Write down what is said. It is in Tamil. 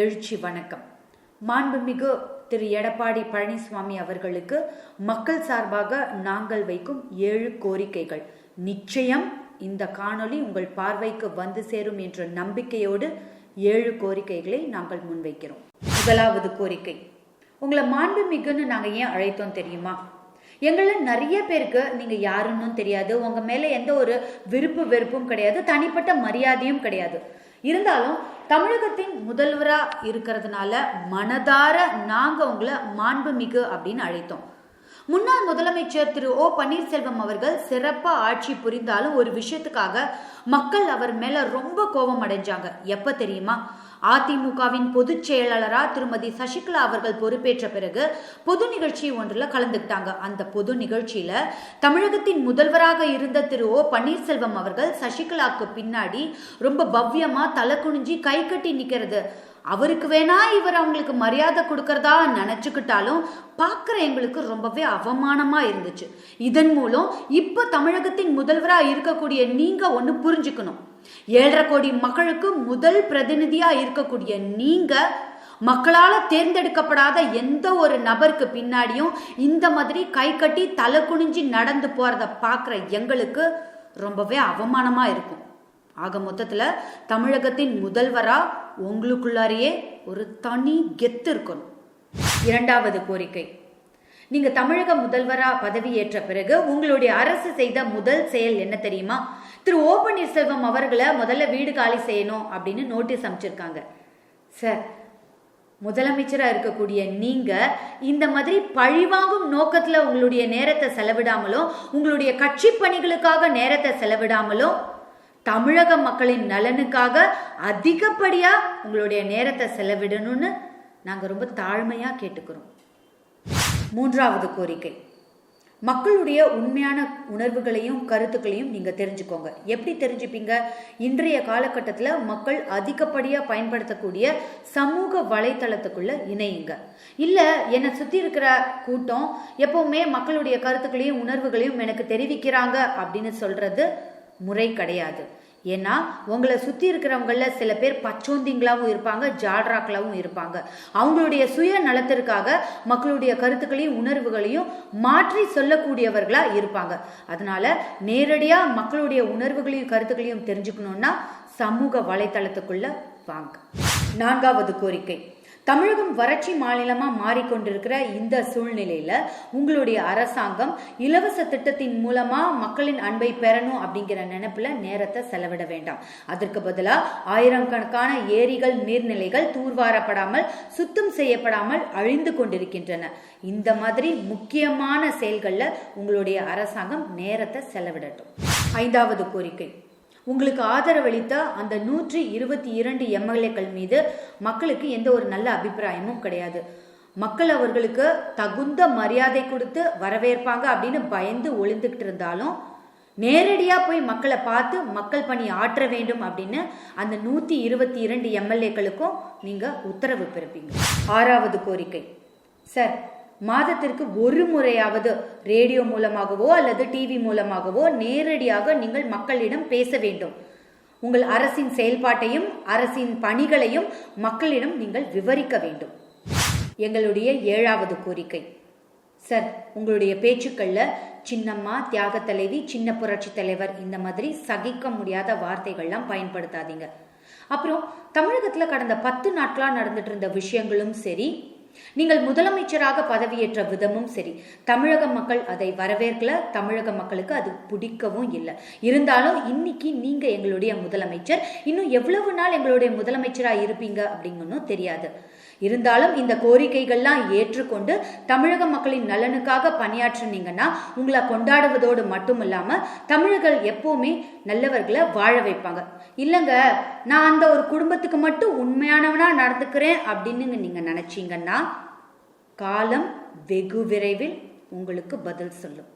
எழுச்சி வணக்கம். மாண்புமிகு திரு எடப்பாடி பழனிசாமி அவர்களுக்கு மக்கள் சார்பாக நாங்கள் வைக்கும் ஏழு கோரிக்கைகள். நிச்சயம் இந்த காணொளி உங்கள் பார்வைக்கு வந்து சேரும் என்ற நம்பிக்கையோடு ஏழு கோரிக்கைகளை நாங்கள் முன்வைக்கிறோம். முதலாவது கோரிக்கை. உங்களை மாண்புமிகுன்னு நாங்கள் ஏன் அழைத்தோம் தெரியுமா? எங்களில் நிறைய பேருக்கு நீங்க யாருன்னு தெரியாது. உங்க மேல எந்த ஒரு விருப்பு வெறுப்பும் கிடையாது. தனிப்பட்ட மரியாதையும் கிடையாது. இருந்தாலும் தமிழகத்தின் முதல்வராக இருக்கிறதுனால மனதார நாங்கள் உங்களை மாண்புமிகு அப்படின்னு அழைத்தோம். முன்னாள் முதலமைச்சர் திரு ஓ பன்னீர்செல்வம் அவர்கள் சிறப்பா ஆட்சி புரிந்தாலும் ஒரு விஷயத்துக்காக மக்கள் அவர் மேல ரொம்ப கோபம் அடைஞ்சாங்க. எப்ப தெரியுமா? அதிமுகவின் பொதுச் செயலாளரா திருமதி சசிகலா அவர்கள் பொறுப்பேற்ற பிறகு பொது நிகழ்ச்சி ஒன்றில் கலந்துக்கிட்டாங்க. அந்த பொது நிகழ்ச்சியில தமிழகத்தின் முதல்வராக இருந்த திரு ஓ பன்னீர்செல்வம் அவர்கள் சசிகலாக்கு பின்னாடி ரொம்ப பவ்யமா தலை குனிஞ்சி கை கட்டி நிக்கிறது. அவருக்கு வேணா இவர் அவங்களுக்கு மரியாதை கொடுக்கறதா நினைச்சுக்கிட்டாலும் பார்க்குற எங்களுக்கு ரொம்பவே அவமானமா இருந்துச்சு. இதன் மூலம் இப்போ தமிழகத்தின் முதல்வரா இருக்கக்கூடிய நீங்க ஒன்று புரிஞ்சுக்கணும். ஏழரை கோடி மக்களுக்கு முதல் பிரதிநிதியா இருக்கக்கூடிய நீங்க மக்களால் தேர்ந்தெடுக்கப்படாத எந்த ஒரு நபருக்கு பின்னாடியும் இந்த மாதிரி கை கட்டி தலை குனிஞ்சு நடந்து போறத பார்க்குற எங்களுக்கு ரொம்பவே அவமானமா இருக்கும். ஆக மொத்தத்தில் தமிழகத்தின் முதல்வரா உங்களுக்குள்ளாரையே ஒரு தனி கெத்து இருக்கணும். இரண்டாவது கோரிக்கை. நீங்க தமிழக முதல்வரா பதவியேற்ற பிறகு உங்களுடைய அரசு செய்த முதல் செயல் என்ன தெரியுமா? திரு ஓ பன்னீர்செல்வம் அவர்களை முதல்ல வீடு காலி செய்யணும் அப்படின்னு நோட்டீஸ் அமைச்சிருக்காங்க. சார் முதலமைச்சராக இருக்கக்கூடிய நீங்க இந்த மாதிரி பழிவாங்கும் நோக்கத்தில் உங்களுடைய நேரத்தை செலவிடாமலும் உங்களுடைய கட்சி பணிகளுக்காக நேரத்தை செலவிடாமலும் தமிழக மக்களின் நலனுக்காக அதிகப்படியாக உங்களுடைய நேரத்தை செலவிடணும்னு நாங்கள் ரொம்ப தாழ்மையாக கேட்டுக்கிறோம். மூன்றாவது கோரிக்கை. மக்களுடைய உண்மையான உணர்வுகளையும் கருத்துக்களையும் நீங்கள் தெரிஞ்சுக்கோங்க. எப்படி தெரிஞ்சுப்பீங்க? இன்றைய காலகட்டத்தில் மக்கள் அதிகப்படியாக பயன்படுத்தக்கூடிய சமூக வலைத்தளத்துக்குள்ளே இணையுங்க. இல்லை என்னை சுற்றி இருக்கிற கூட்டம் எப்பவுமே மக்களுடைய கருத்துக்களையும் உணர்வுகளையும் எனக்கு தெரிவிக்கிறாங்க அப்படின்னு சொல்கிறது முறை கிடையாது. ஏன்னா உங்களை சுற்றி இருக்கிறவங்கள சில பேர் பச்சோந்திங்களாகவும் இருப்பாங்க ஜாட்ராக்களாகவும் இருப்பாங்க. அவங்களுடைய சுய நலத்திற்காக மக்களுடைய கருத்துக்களையும் உணர்வுகளையும் மாற்றி சொல்லக்கூடியவர்களாக இருப்பாங்க. அதனால நேரடியாக மக்களுடைய உணர்வுகளையும் கருத்துக்களையும் தெரிஞ்சுக்கணுன்னா சமூக வலைத்தளத்துக்குள்ள வாங்க. நான்காவது கோரிக்கை. தமிழகம் வறட்சி மாநிலமா மாறிக்கொண்டிருக்கிற இந்த சூழ்நிலையில உங்களுடைய அரசாங்கம் இலவச திட்டத்தின் மூலமா மக்களின் அன்பை பெறணும் அப்படிங்கிற நினைப்புல நேரத்தை செலவிட வேண்டாம். அதற்கு பதிலாக ஆயிரக்கணக்கான ஏரிகள் நீர்நிலைகள் தூர்வாரப்படாமல் சுத்தம் செய்யப்படாமல் அழிந்து கொண்டிருக்கின்றன. இந்த மாதிரி முக்கியமான செயல்களில் உங்களுடைய அரசாங்கம் நேரத்தை செலவிடட்டும். ஐந்தாவது கோரிக்கை. உங்களுக்கு ஆதரவளித்த அந்த நூற்றி இருபத்தி இரண்டு எம்எல்ஏக்கள் மீது மக்களுக்கு எந்த ஒரு நல்ல அபிப்பிராயமும் கிடையாது. மக்கள் அவர்களுக்கு தகுந்த மரியாதை கொடுத்து வரவேற்பாங்க அப்படின்னு பயந்து ஒளிந்துக்கிட்டு இருந்தாலும் நேரடியாக போய் மக்களை பார்த்து மக்கள் பணி ஆற்ற வேண்டும் அப்படின்னு அந்த நூற்றி இருபத்தி இரண்டு எம்எல்ஏக்களுக்கும் நீங்கள் உத்தரவு பிறப்பீங்க. ஆறாவது கோரிக்கை. சார் மாதத்திற்கு ஒரு முறையாவது ரேடியோ மூலமாகவோ அல்லது டிவி மூலமாகவோ நேரடியாக நீங்கள் மக்களிடம் பேச வேண்டும். உங்கள் அரசின் செயல்பாட்டையும் அரசின் பணிகளையும் மக்களிடம் நீங்கள் விவரிக்க வேண்டும். எங்களுடைய ஏழாவது கோரிக்கை. சார் உங்களுடைய பேச்சுக்கள்ல சின்னம்மா தியாக தலைவி சின்ன புரட்சி தலைவர் இந்த மாதிரி சகிக்க முடியாத வார்த்தைகள்லாம் பயன்படுத்தாதீங்க. அப்புறம் தமிழகத்தில் கடந்த பத்து நாட்களாக நடந்துட்டு இருந்த விஷயங்களும் சரி நீங்கள் முதலமைச்சராக பதவியேற்ற விதமும் சரி. தமிழக மக்கள் அதை வரவேற்கல. தமிழக மக்களுக்கு அது பிடிக்கவும் இல்லை. இருந்தாலும் இன்னைக்கு நீங்க எங்களுடைய முதலமைச்சர். இன்னும் எவ்வளவு நாள் எங்களுடைய முதலமைச்சராக இருப்பீங்க அப்படிங்கன்னு தெரியாது. இருந்தாலும் இந்த கோரிக்கைகள்லாம் ஏற்றுக்கொண்டு தமிழக மக்களின் நலனுக்காக பணியாற்றினீங்கன்னா உங்களை கொண்டாடுவதோடு மட்டும் இல்லாம தமிழர்கள் எப்பவுமே நல்லவர்களை வாழ வைப்பாங்க. இல்லைங்க நான் அந்த ஒரு குடும்பத்துக்கு மட்டும் உண்மையானவனா நடந்துக்கிறேன் அப்படின்னு நீங்க நினைச்சீங்கன்னா காலம் வெகு விரைவில் உங்களுக்கு பதில் சொல்லும்.